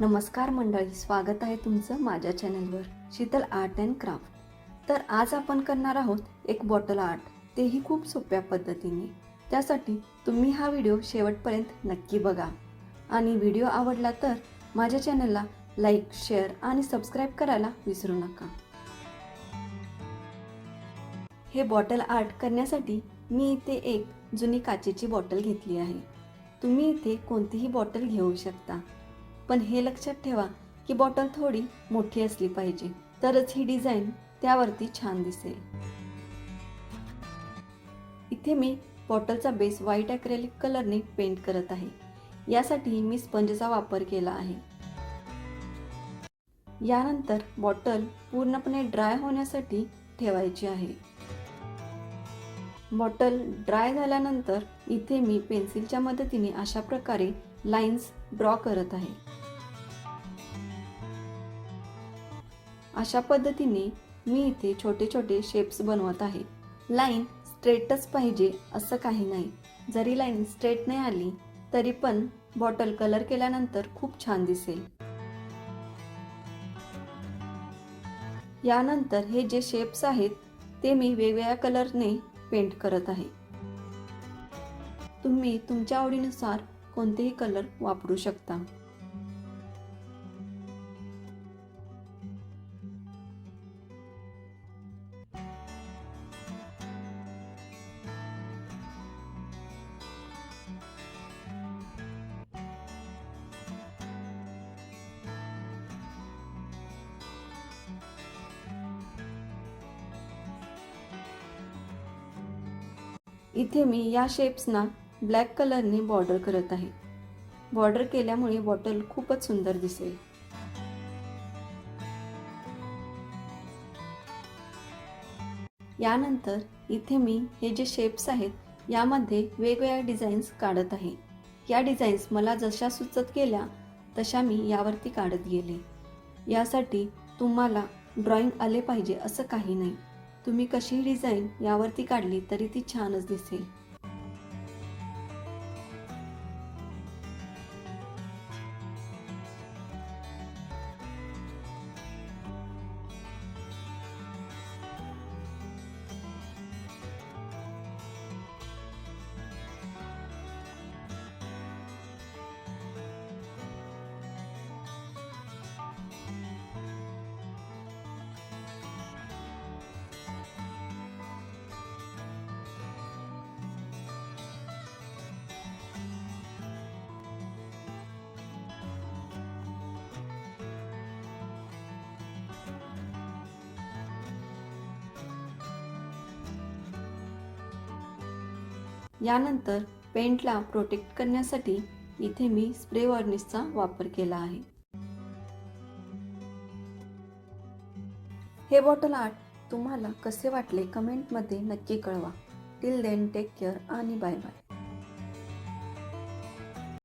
नमस्कार मंडळी स्वागत आहे तुमचं माझ्या चॅनलवर शीतल आर्ट अँड क्राफ्ट तर आज आपण करणार आहोत एक बॉटल आर्ट तेही खूप सोप्या पद्धतीने. त्यासाठी तुम्ही हा व्हिडिओ शेवटपर्यंत नक्की बघा. आणि व्हिडिओ आवडला तर माझ्या चॅनलला लाईक शेअर आणि सबस्क्राईब करायला विसरू नका. हे बॉटल आर्ट करण्यासाठी मी इथे एक जुनी काचेची बॉटल घेतली आहे. तुम्ही इथे कोणतीही बॉटल घेऊ शकता. पण हे लक्षात ठेवा की बॉटल थोडी मोठी असली पाहिजे. तरच ही डिझाईन त्यावरती छान दिसेल. इथे मी बॉटलचा बेस व्हाईट ॲक्रेलिक कलरने पेंट करत आहे. यासाठी मी स्पंजचा वापर केला आहे. यानंतर बॉटल पूर्णपणे ड्राय होण्यासाठी ठेवायची आहे. बॉटल ड्राय झाल्यानंतर इथे मी पेन्सिलच्या मदतीने अशा प्रकारे लाईन्स ड्रॉ करत आहे. अशा पद्धतीने मी इथे छोटे छोटे शेप्स बनवत आहे. लाईन स्ट्रेटच पाहिजे असं काही नाही. जरी लाईन स्ट्रेट नाही आली तरी पण बॉटल कलर केल्यानंतर खूप छान दिसेल. यानंतर हे जे शेप्स आहेत ते मी वेगवेगळ्या कलरने पेंट करत आहे. तुम्ही तुमच्या आवडीनुसार कोणतेही कलर वापरू शकता. इथे मी या शेप्सना ब्लॅक कलरने बॉर्डर करत आहे. बॉर्डर केल्यामुळे बॉटल खूपच सुंदर दिसेल. यानंतर इथे मी हे जे शेप्स आहेत यामध्ये वेगवेगळ्या डिझाईन्स काढत आहे. या डिझाईन्स मला जशा सुचत गेल्या तशा मी यावरती काढत गेले. यासाठी तुम्हाला ड्रॉइंग आले पाहिजे असं काही नाही. तुम्ही कशी डिझाईन यावरती काढली तरी ती छानच दिसेल. यानंतर पेंटला प्रोटेक्ट करण्यासाठी इथे मी स्प्रे वॉर्निशचा वापर केला आहे. हे बॉटल आर्ट तुम्हाला कसे वाटले कमेंटमध्ये नक्की कळवा. टिल देन टेक केअर आणि बाय बाय